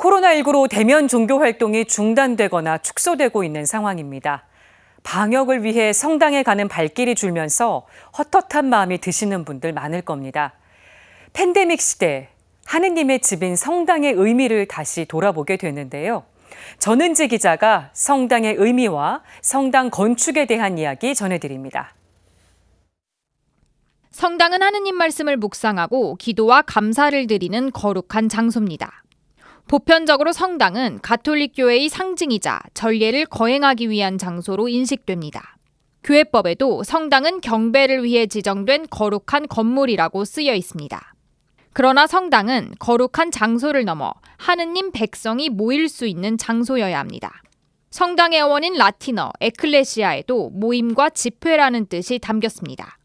코로나19로 대면 종교 활동이 중단되거나 축소되고 있는 상황입니다. 방역을 위해 성당에 가는 발길이 줄면서 헛헛한 마음이 드시는 분들 많을 겁니다. 팬데믹 시대 하느님의 집인 성당의 의미를 다시 돌아보게 되는데요. 전은지 기자가 성당의 의미와 성당 건축에 대한 이야기 전해드립니다. 성당은 하느님 말씀을 묵상하고 기도와 감사를 드리는 거룩한 장소입니다. 보편적으로 성당은 가톨릭 교회의 상징이자 전례를 거행하기 위한 장소로 인식됩니다. 교회법에도 성당은 경배를 위해 지정된 거룩한 건물이라고 쓰여 있습니다. 그러나 성당은 거룩한 장소를 넘어 하느님 백성이 모일 수 있는 장소여야 합니다. 성당의 어원인 라틴어 에클레시아에도 모임과 집회라는 뜻이 담겼습니다.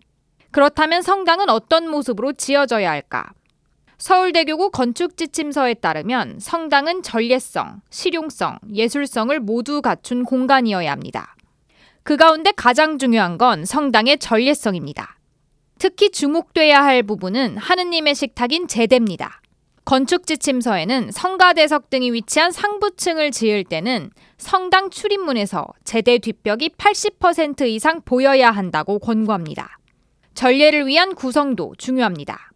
그렇다면 성당은 어떤 모습으로 지어져야 할까? 서울대교구 건축지침서에 따르면 성당은 전례성, 실용성, 예술성을 모두 갖춘 공간이어야 합니다. 그 가운데 가장 중요한 건 성당의 전례성입니다. 특히 주목돼야 할 부분은 하느님의 식탁인 제대입니다. 건축지침서에는 성가대석 등이 위치한 상부층을 지을 때는 성당 출입문에서 제대 뒷벽이 80% 이상 보여야 한다고 권고합니다. 전례를 위한 구성도 중요합니다.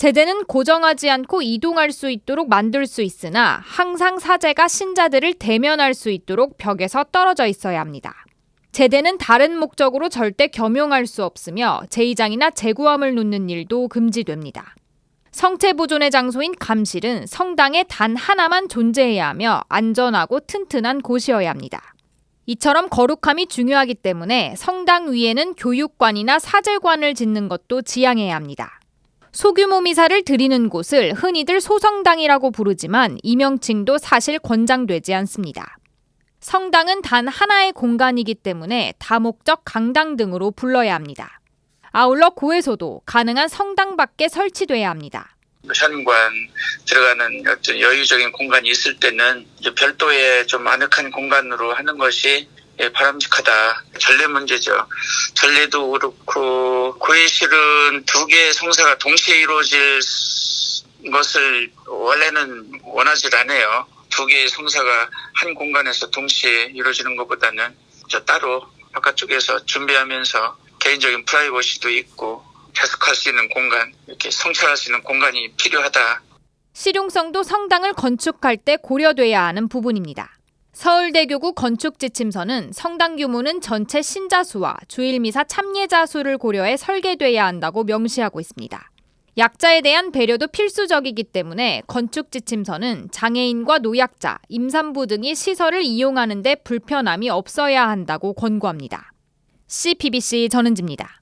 제대는 고정하지 않고 이동할 수 있도록 만들 수 있으나 항상 사제가 신자들을 대면할 수 있도록 벽에서 떨어져 있어야 합니다. 제대는 다른 목적으로 절대 겸용할 수 없으며 제의장이나 제구함을 놓는 일도 금지됩니다. 성체 보존의 장소인 감실은 성당에 단 하나만 존재해야 하며 안전하고 튼튼한 곳이어야 합니다. 이처럼 거룩함이 중요하기 때문에 성당 위에는 교육관이나 사제관을 짓는 것도 지양해야 합니다. 소규모 미사를 드리는 곳을 흔히들 소성당이라고 부르지만 이 명칭도 사실 권장되지 않습니다. 성당은 단 하나의 공간이기 때문에 다목적 강당 등으로 불러야 합니다. 아울러 고에서도 가능한 성당 밖에 설치돼야 합니다. 현관 들어가는 여유적인 공간이 있을 때는 별도의 좀 아늑한 공간으로 하는 것이 예, 바람직하다. 전례 문제죠. 전례도 그렇고 고해실은 두 개의 성사가 동시에 이루어질 것을 원래는 원하지 않아요. 두 개의 성사가 한 공간에서 동시에 이루어지는 것보다는 저 따로 바깥쪽에서 준비하면서 개인적인 프라이버시도 있고 해석할 수 있는 공간, 이렇게 성찰할 수 있는 공간이 필요하다. 실용성도 성당을 건축할 때 고려돼야 하는 부분입니다. 서울대교구 건축지침서는 성당 규모는 전체 신자 수와 주일미사 참여자 수를 고려해 설계돼야 한다고 명시하고 있습니다. 약자에 대한 배려도 필수적이기 때문에 건축지침서는 장애인과 노약자, 임산부 등이 시설을 이용하는데 불편함이 없어야 한다고 권고합니다. CPBC 전은지입니다.